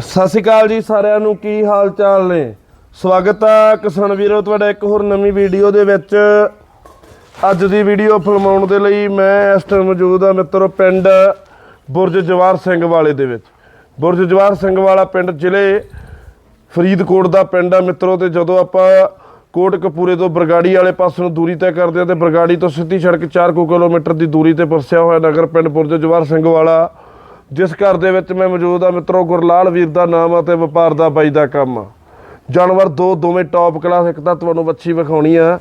ਸਤਿ ਸ਼੍ਰੀ ਅਕਾਲ ਜੀ ਸਾਰਿਆਂ ਨੂੰ, ਕੀ ਹਾਲ ਚਾਲ ਨੇ? ਸਵਾਗਤ ਆ ਕਿਸਾਨ ਵੀਰੋ, ਤੁਹਾਡਾ ਇੱਕ ਹੋਰ ਨਵੀਂ ਵੀਡੀਓ ਦੇ ਵਿੱਚ। ਅੱਜ ਦੀ ਵੀਡੀਓ ਫਿਲਮਾਉਣ ਦੇ ਲਈ ਮੈਂ ਇਸ ਟਾਈਮ ਮੌਜੂਦ ਆ ਮਿੱਤਰੋ ਪਿੰਡ ਬੁਰਜ ਜਵਾਰ ਸਿੰਘ ਵਾਲੇ ਦੇ ਵਿੱਚ। ਬੁਰਜ ਜਵਾਰ ਸਿੰਘ ਵਾਲਾ ਪਿੰਡ ਜ਼ਿਲ੍ਹੇ ਫਰੀਦਕੋਟ ਦਾ ਪਿੰਡ ਆ ਮਿੱਤਰੋ, ਤੇ ਜਦੋਂ ਆਪਾਂ ਕੋਟ ਕਪੂਰੇ ਤੋਂ ਬਰਗਾੜੀ ਵਾਲੇ ਪਾਸੇ ਨੂੰ ਦੂਰੀ ਤੈਅ ਕਰਦੇ ਆ, ਤੇ ਬਰਗਾੜੀ ਤੋਂ ਸਿੱਧੀ ਸੜਕ 4 ਕੁ ਕਿਲੋਮੀਟਰ ਦੀ ਦੂਰੀ ਤੇ ਵਸਿਆ ਹੋਇਆ ਨਗਰ ਪਿੰਡ ਬੁਰਜ ਜਵਾਰ ਸਿੰਘ ਵਾਲਾ ਜਿਸ ਘਰ ਦੇ ਵਿੱਚ ਮੈਂ ਮੌਜੂਦ ਆ, ਮਿੱਤਰੋ, ਗੁਰਲਾਲ ਵੀਰ ਦਾ ਨਾਮ ਆ ਤੇ ਵਪਾਰ ਦਾ ਬਾਈ ਦਾ ਕੰਮ ਆ। ਜਾਨਵਰ ਦੋ, ਦੋਵੇਂ ਟੌਪ ਕਲਾਸ ਇੱਕ ਤਾਂ ਤੁਹਾਨੂੰ ਵੱਛੀ ਵਿਖਾਉਣੀ ਆ।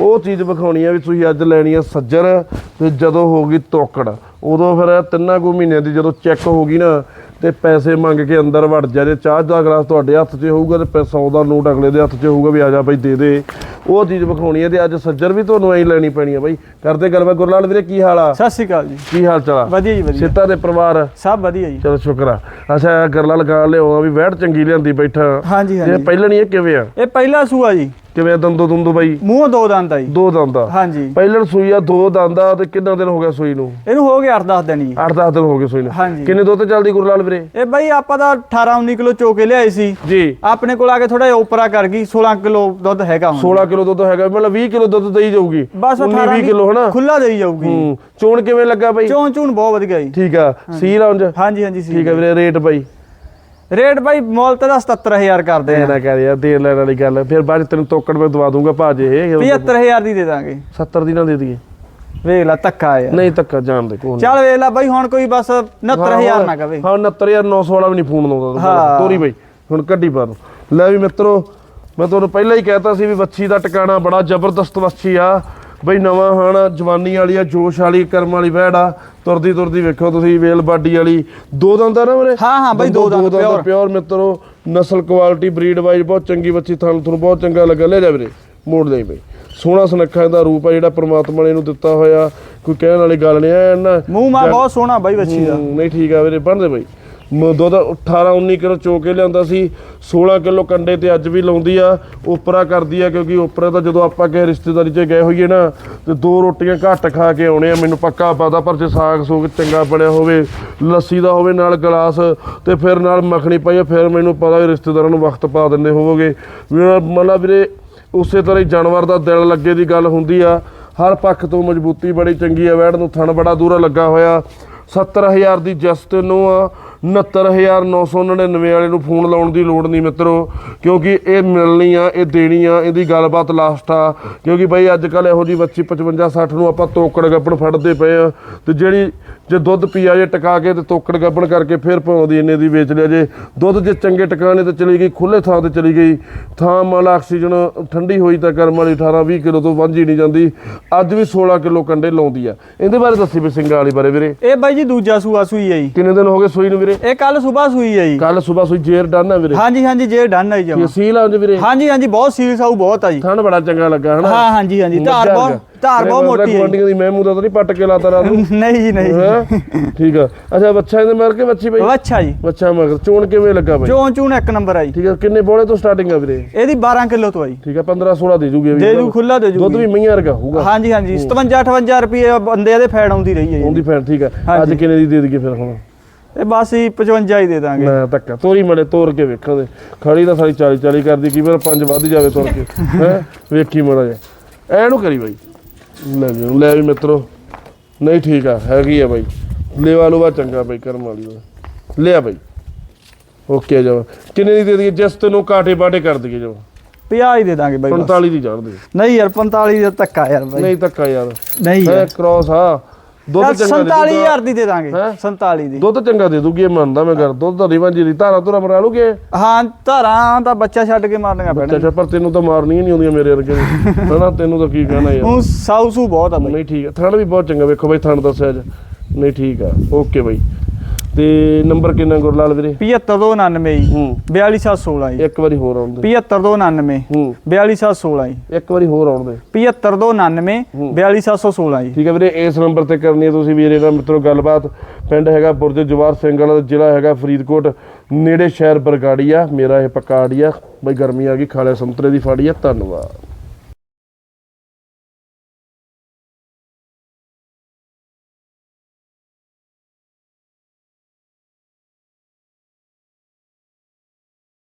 ਉਹ ਚੀਜ਼ ਵਿਖਾਉਣੀ ਆ ਵੀ ਤੁਸੀਂ ਅੱਜ ਲੈਣੀ ਆ ਸੱਜਰ ਤੇ ਜਦੋਂ ਹੋਗੀ ਤੋਕੜ। ਉਦੋਂ ਫਿਰ ਤਿੰਨਾਂ ਕੁ ਮਹੀਨਿਆਂ ਦੀ ਜਦੋਂ ਚੈੱਕ ਹੋ ਗਈ ਨਾ ਤੇ ਪੈਸੇ ਮੰਗ ਕੇ ਅੰਦਰ ਵੜ ਜਾ ਜੇ ਚਾਹ ਦਾ ਗਲਾਸ ਤੁਹਾਡੇ ਹੱਥ 'ਚ ਹੋਊਗਾ ਤੇ 100 ਦਾ ਨੋਟ ਅਗਲੇ ਦੇ ਹੱਥ 'ਚ ਹੋਊਗਾ ਵੀ ਆ ਜਾ ਭਾਈ ਦੇ ਦੇ। ਉਹ ਚੀਜ਼ ਵਿਖਾਉਣੀ ਆ ਤੇ ਅੱਜ ਸੱਜਰ ਵੀ ਤੁਹਾਨੂੰ ਐਂ ਲੈਣੀ ਪੈਣੀ ਆ ਬਾਈ। ਕਰਦੇ ਗੱਲਬਾਤ ਗੁਰਲਾਲ ਵੀਰੇ ਕੀ ਹਾਲ ਆ? ਸਤਿ ਸ਼੍ਰੀ ਅਕਾਲ ਜੀ। ਕੀ ਹਾਲ ਚਾਲ ਆ? ਵਧੀਆ ਜੀ ਵਧੀਆ। ਸਿੱਤਾ ਦੇ ਪਰਿਵਾਰ? ਸਭ ਵਧੀਆ ਜੀ। ਚਲੋ ਸ਼ੁਕਰ ਆ। ਅੱਛਾ ਗੱਲਾਂ ਲਗਾ ਲਿਓ ਵੀ ਵਹਿੜ ਚੰਗੀ ਲਿਆਂਦੀ ਬੈਠਾ। ਹਾਂਜੀ ਹਾਂਜੀ। ਪਹਿਲਾਂ ਨਹੀਂ ਇਹ ਕਿਵੇਂ ਆ? ਇਹ ਪਹਿਲਾ ਸੂਆ ਜੀ। ਕਿਵੇਂ ਆ ਦੰਦੋ ਦੰਦੋ ਬਾਈ? ਮੂੰਹ ਦੋ ਦੰਦ ਆ ਜੀ। ਦੋ ਦੰਦਾ ਹਾਂਜੀ। ਪਹਿਲਾਂ ਸੂਈ ਆ ਦੋ ਦੰਦਾ ਤੇ ਕਿੰਨਾ ਦਿਨ ਹੋ ਗਿਆ ਸੂਈ ਨੂੰ? ਇਹਨੂੰ ਹੋ ਗਿਆ 8-10 ਦਿਨ ਜੀ। 8-10 ਦਿਨ ਹੋ ਗਏ ਸੂਈ ਨੂੰ। ਹਾਂਜੀ। ਕਿੰਨੇ ਦੁੱਧ ਚੱਲਦੀ ਗੁਰਲਾਲ ਵੀਰੇ? ਇਹ ਬਾਈ ਆਪਾਂ ਤਾਂ 18-19 ਕਿਲੋ ਚੋਕੇ ਲਿਆਏ ਸੀ। ਜੀ। ਆਪਣੇ ਕੋਲ ਆ ਕੇ ਥੋੜਾ ਜਿਹਾ ਉਪਰਾ ਕਰ ਗਈ 16 ਕਿਲੋ ਦੁੱਧ ਹੈਗਾ ਹੁਣ। 16 ਕਿਲੋ ਦੁੱਧ ਹੈਗਾ ਮਤਲਬ 20 ਕਿਲੋ ਦੁੱਧ ਦੇਈ ਜਾਊਗੀ। ਬਸ 19 18 20 ਕਿਲੋ ਹਨਾ? ਖੁੱਲਾ ਦੇਈ ਜਾਊਗੀ। ਹੂੰ। ਚੋਣ ਕਿਵੇਂ ਲੱਗਾ ਬਾਈ? ਚੋਂ ਚੂਣ ਬਹੁਤ ਵਧੀਆ ਜੀ। ਠੀਕ ਆ। ਸੀਲ ਉਂਝ ਹਾਂਜੀ ਹਾਂਜੀ ਸੀ ਠੀਕ ਆ ਵੀਰੇ ਰੇਟ ਬਾਈ। ਰੇਟ ਬਾਈ ਮੁੱਲ ਤੇ ਦਾ 77000 ਕਰਦੇ ਆ। ਨਾ ਕਰ ਯਾਰ ਦੇਣ ਲੈਣ ਵਾਲੀ ਗੱਲ ਫਿਰ ਬਾਅਦ 'ਚ ਤੈਨੂੰ ਤੋਕੜ ਮੈਂ ਦਵਾ ਦੂੰਗਾ ਭਾਜੇ ਇਹ। 75000 ਦੀ ਦੇ ਦਾਂਗੇ। 70 ਦੀ ਨਾ ਦੇ ਦਈਏ। ਵੇਖ ਲੈ ਧੱਕਾ ਆ ਨਹੀਂ ਧੱਕਾ ਜਾਣ ਦੇ ਕੋਲ ਚੱਲ ਵੇਖ ਲੈ ਬਾਈ ਹੁਣ ਕੋਈ ਬਸ 69000 ਨਾ ਕਵੇ ਹਾਂ 69900 ਵਾਲਾ ਵੀ ਨਹੀਂ ਫੋਨ ਲਾਉਂਦਾ। ਤੋਰੀ ਬਈ ਹੁਣ ਕੱਢੀ ਪਾ ਨੂੰ ਲੈ ਵੀ ਮਿੱਤਰੋ ਮੈਂ ਤੁਹਾਨੂੰ ਪਹਿਲਾਂ ਹੀ ਕਹਿਤਾ ਸੀ ਵੀ ਵੱਛੀ ਦਾ ਟਿਕਾਣਾ ਬੜਾ ਜ਼ਬਰਦਸਤ ਵੱਛੀ ਆ। ਬਈ ਨਵਾਂ ਹਣ ਜਵਾਨੀ ਵਾਲੀ ਆ ਜੋਸ਼ ਵਾਲੀ ਕਰਮ ਵਾਲੀ ਵਹਿੜ। ਆ ਤੁਰਦੀ ਤੁਰਦੀ ਵੇਖੋ ਤੁਸੀਂ ਵੇਲ ਬਾਡੀ ਵਾਲੀ। ਦੋ ਦੰਦ ਆ ਨਾ ਮੇਰੇ ਹਾਂ, ਹਾਂ ਬਈ, ਦੋ ਦੰਦ pure। ਪਿਓਰ ਮਿੱਤਰੋ। ਨਸਲ ਕੁਆਲਿਟੀ ਬਰੀਡ ਵਾਈਜ਼ ਬਹੁਤ ਚੰਗੀ ਵੱਛੀ ਤੁਹਾਨੂੰ ਤੁਹਾਨੂੰ ਬਹੁਤ ਚੰਗਾ ਲੱਗਾ। ਲੈ ਜਾ ਵੀਰੇ ਮੋੜ ਦੇ ਬਈ। ਸੋਹਣਾ ਸੁਨੱਖਾ ਦਾ ਰੂਪ ਆ ਜਿਹੜਾ ਪ੍ਰਮਾਤਮਾ ਨੇ ਇਹਨੂੰ ਦਿੱਤਾ ਹੋਇਆ। ਕੋਈ ਕਹਿਣ ਵਾਲੀ ਗੱਲ ਨਹੀਂ ਐ ਨਾ ਮੂੰਹ ਮਾ ਬਹੁਤ ਸੋਹਣਾ ਬਾਈ ਬੱਚੀ ਦਾ। ਨਹੀਂ ਠੀਕ ਆ ਵੀਰੇ ਬਣਦੇ ਬਾਈ। ਮ- ਦੁੱਧ 18 19 ਕਿਲੋ ਚੋ ਕੇ ਲਿਆਂਦਾ ਸੀ। 16 ਕਿਲੋ ਕੰਡੇ ਤੇ ਅੱਜ ਵੀ ਲਾਉਂਦੀ ਆ। ਉਪਰਾ ਕਰਦੀ ਆ ਕਿਉਂਕਿ ਉਪਰਾ ਤਾਂ ਜਦੋਂ ਆਪਾਂ ਕਿਸੇ ਰਿਸ਼ਤੇਦਾਰੀ 'ਚ ਗਏ ਹੋਈਏ ਨਾ ਤੇ ਦੋ ਰੋਟੀਆਂ ਘੱਟ ਖਾ ਕੇ ਆਉਣੇ ਆ। ਮੈਨੂੰ ਪੱਕਾ ਪਤਾ ਪਰ ਜੇ ਸਾਗ ਸੂਗ ਚੰਗਾ ਬਣਿਆ ਹੋਵੇ ਲੱਸੀ ਦਾ ਹੋਵੇ ਨਾਲ ਗਲਾਸ ਤੇ ਫਿਰ ਨਾਲ ਮੱਖਣੀ ਪਾਈ ਆ, ਫਿਰ ਮੈਨੂੰ ਪਤਾ ਵੀ ਰਿਸ਼ਤੇਦਾਰਾਂ ਨੂੰ ਵਕਤ ਪਾ ਦਿੰਦੇ ਹੋਵੋਗੇ। ਵੀ ਮਤਲਬ ਵੀਰੇ ਉਸੇ ਤਰ੍ਹਾਂ ਹੀ ਜਾਨਵਰ ਦਾ ਦਿਲ ਲੱਗੇ ਦੀ ਗੱਲ ਹੁੰਦੀ ਆ। ਹਰ ਪੱਖ ਤੋਂ ਮਜ਼ਬੂਤੀ ਬੜੀ ਚੰਗੀ ਆ। ਵੈੜ ਨੂੰ ਥਣ ਬੜਾ ਦੂਰਾ ਲੱਗਾ ਹੋਇਆ। 70000 ਦੀ ਜਸਟ ਨੂੰ ਆ। 69999 ਵਾਲੇ ਨੂੰ ਫੋਨ ਲਾਉਣ ਦੀ ਲੋੜ ਨਹੀਂ ਮਿੱਤਰੋ ਕਿਉਂਕਿ ਇਹ ਮਿਲਣੀ ਆ ਇਹ ਦੇਣੀ ਆ ਇਹਦੀ ਗੱਲਬਾਤ ਲਾਸਟ ਆ। ਕਿਉਂਕਿ ਬਈ ਅੱਜ ਕੱਲ ਇਹੋ ਜੀ ਬੱਚੀ 55 60 ਨੂੰ ਆਪਾਂ ਤੋਕੜ ਗੱਪਣ ਫੜਦੇ ਪਏ ਆ। ਤੇ ਜਿਹੜੀ ਜੇ ਦੁੱਧ ਪੀਆ ਜੇ ਟਕਾ ਕੇ ਤੇ ਤੋਕੜ ਗੱਪਣ ਕਰਕੇ ਫਿਰ ਪਾਉਂਦੀ ਇੰਨੇ ਦੀ ਵੇਚ ਲਿਆ ਜੇ। ਦੁੱਧ ਜੇ ਚੰਗੇ ਟਿਕਾਣੇ ਤੇ ਚਲੀ ਗਈ ਖੁੱਲੇ ਥਾਂ ਤੇ ਚਲੀ ਗਈ ਥਾਂ ਮੰਨ ਲਾ ਆਕਸੀਜਨ ਠੰਡੀ ਹੋਈ ਤਾਂ ਕਰਮ ਵਾਲੀ 18 20 ਕਿਲੋ ਤੋਂ ਵਾਂਝੀ ਨਹੀਂ ਜਾਂਦੀ। ਅੱਜ ਵੀ 16 ਕਿਲੋ ਕੰਡੇ ਲਾਉਂਦੀ ਆ। ਇਹਦੇ ਬਾਰੇ ਦੱਸੀ ਵੀ ਸਿੰਘਾਂ ਵਾਲੀ ਬਾਰੇ ਵੀਰੇ। ਇਹ ਬਾਈ ਜੀ ਦੂਜਾ ਸੂਆ ਸੂਈ ਹੈ ਜੀ। ਕਿੰਨੇ ਦਿਨ ਹੋ ਗਏ ਸੂਈ ਨੂੰ ਵੀਰੇ? ਇਹ ਕੱਲ ਸਵੇਰ ਸੂਈ ਹੈ ਜੀ। ਕੱਲ ਸਵੇਰ ਸੂਈ ਜੇਰ ਡਨ ਆ ਵੀਰੇ। ਹਾਂਜੀ ਹਾਂਜੀ ਜੇ ਡਨ ਕੀ ਜਮਾ ਸੀਲ ਆ ਵੀਰੇ? ਹਾਂਜੀ ਹਾਂਜੀ ਬਹੁਤ ਸੀਰੀਅਸ ਆਊ ਬਹੁਤ ਆ ਜੀ। ਥਣ ਬੜਾ ਚੰਗਾ ਲੱਗਾ ਹਨਾ? ਹਾਂ ਹਾਂਜੀ ਹਾਂਜੀ ਧਾਰ ਬਹੁਤ ਧਾਰ ਬਹੁਤ ਮੋਟੀ ਹੈ ਜੀ। ਗੁਆਂਢੀਆਂ ਦੀ ਮਹਿਮੂ ਦਾ ਤਾਂ ਨਹੀਂ ਪੱਟ ਕੇ ਲਾਤਾ ਰਾਤ ਨੂੰ। ਨਹੀਂ ਜੀ ਨਹੀਂ ਹੈਂ? ਠੀਕ ਆ। ਅੱਛਾ ਬੱਚਾ ਇਹਦੇ ਮਰ ਕੇ ਬੱਚੀ ਬਈ? ਅੱਛਾ ਜੀ। ਬੱਚਾ ਮਗਰ ਚੋਣ ਕਿਵੇਂ ਲੱਗਾ ਬਈ? ਚੋਂ ਚੂਣ ਇੱਕ ਨੰਬਰ ਆਈ ਠੀਕ ਆ ਕਿੰਨੇ ਬੋਲੇ ਤੋਂ ਸਟਾਰਟਿੰਗ ਆ ਵੀਰੇ? ਇਹਦੀ 12 ਕਿਲੋ ਤੋਂ ਆਈ ਠੀਕ ਆ 15 16 ਦੇ ਜੂਗੇ ਦੇ ਦੂ ਖੁੱਲਾ ਦੇ ਦੁੱਧ ਜੂ ਵੀ ਮਈਆਂ ਵਰਗਾ ਹੋਊਗਾ। ਹਾਂਜੀ ਹਾਂਜੀ 57 58 ਰੁਪਏ ਬੰਦੇ ਇਹਦੇ ਫੈਡ ਆਉਂਦੀ ਰਹੀ ਹੈ ਜੀ। ਉਹਦੀ ਫੈਨ ਠੀਕ ਆ। ਅੱਜ। ਕਿੰਨੇ ਦੀ ਦੇ ਦਈਏ ਫਿਰ ਹੁਣ? ਇਹ ਬਸ ਹੀ 55 ਹੀ ਦੇ ਦਾਂਗੇ। ਮੈਂ ਧੱਕਾ ਤੋਰੀ ਮੜੇ ਤੋਰ ਕੇ ਵੇਖਾਂ ਦੇ ਖੜੀ ਤਾਂ ਸਾਰੀ 40 40 ਕਰਦੀ ਕੀ ਵਾਰ ਪੰਜ ਵੱਧ ਜਾਵੇ ਤੋਰ ਕੇ। ਹੈ? ਵੇਖੀ ਮੜਾ ਜਾ ਐ ਨੂੰ ਕਰੀ ਬਾਈ। ਲੈ ਵੀ ਲੈ ਵੀ ਮਿੱਤਰੋ। ਨਹੀਂ ਠੀਕ ਆ ਹੈਗੀ ਆ ਬਾਈ। ਲੇਵਾ ਲੂਵਾ ਚੰਗਾ ਬਾਈ ਕਰਮ ਵਾਲੀ ਲਿਆ ਬਾਈ। ਓਕੇ ਜਾ। ਕਿੰਨੇ ਦੀ ਦੇ ਦਈਏ? ਜਿਸ ਤੈਨੂੰ ਕਾਟੇ ਬਾਟੇ ਕਰ ਦਈਏ ਜਾ। 50 ਹੀ ਦੇ ਦਾਂਗੇ ਬਾਈ ਬਸ। 45 ਦੀ ਚੜ ਦੇ। ਨਹੀਂ ਯਾਰ 45 ਦਾ ਧੱਕਾ ਯਾਰ ਬਾਈ। ਨਹੀਂ ਧੱਕਾ ਯਾਰ। ਨਹੀਂ ਹੈ ਯਾਰ। ਕ੍ਰੋਸ ਆ। ਦੁੱਧ ਚੰਗਾ ਦੇ 47000 ਦੀ ਦੇ ਦਾਂਗੇ। ਹੈਂ? 47 ਦੀ। ਦੁੱਧ ਚੰਗਾ ਦੇ ਦੂਗੀ ਇਹ ਮੰਨਦਾ ਮੈਂ ਕਰ ਦੁੱਧ ਦਾ ਵਾਂਜੀ ਦੀ ਧਾਰਾ ਧੁਰਾ ਮਰਾ ਲੂਗੇ। ਹਾਂ ਧਾਰਾਂ ਦਾ ਬੱਚਾ ਛੱਡ ਕੇ ਮਾਰਨੀਆਂ ਪੈਣਾ। ਅੱਛਾ ਪਰ ਤੈਨੂੰ ਤਾਂ ਮਾਰਨੀਆਂ ਨਹੀਂ ਆਉਂਦੀਆਂ ਮੇਰੇ ਵਰਗੇ ਨੂੰ। ਹਨਾ ਤੈਨੂੰ ਤਾਂ ਕੀ ਕਹਿਣਾ ਯਾਰ। ਉਹ ਸਾਊਸੂ ਬਹੁਤ ਆ ਬਾਈ। ਨਹੀਂ ਠੀਕ ਹੈ ਥਣ ਵੀ ਬਹੁਤ ਚੰਗਾ ਵੇਖੋ ਬਾਈ ਥਣ ਦੱਸਿਆ ਅੱਜ ਨਹੀਂ ਠੀਕ ਆ ਓਕੇ ਬਾਈ। ਤੇ ਨੰਬਰ ਕਿੰਨਾ ਗੁਰਲਾਲ ਵੀਰੇ? 75299 ਜੀ। ਹੂੰ। 42716 ਜੀ। ਇੱਕ ਵਾਰੀ ਹੋਰ ਆਉਣ ਦੇ 75299 ਹੂੰ। 42716 ਜੀ। ਇੱਕ ਵਾਰੀ ਹੋਰ ਆਉਣ ਦੇ 75299 42716 ਜੀ। ਠੀਕ ਹੈ ਵੀਰੇ ਇਸ ਨੰਬਰ ਤੇ ਕਰਨੀ ਹੈ ਤੁਸੀਂ ਵੀਰੇ ਨਾਲ ਮਿੱਤਰੋ ਗੱਲਬਾਤ। ਪਿੰਡ ਹੈਗਾ ਬੁਰਜ ਜਵਾਰ ਸਿੰਘ ਵਾਲਾ ਜ਼ਿਲ੍ਹਾ ਹੈਗਾ ਫਰੀਦਕੋਟ। ਨੇੜੇ ਸ਼ਹਿਰ ਬਰਗਾੜੀ ਆ ਮੇਰਾ ਇਹ ਪੱਕਾ ਆੜੀ ਆ ਬਈ ਗਰਮੀ ਆ ਗਈ ਖਾਲੇ ਸੰਤਰੇ ਦੀ ਫਾੜੀ ਆ ਧੰਨਵਾਦ।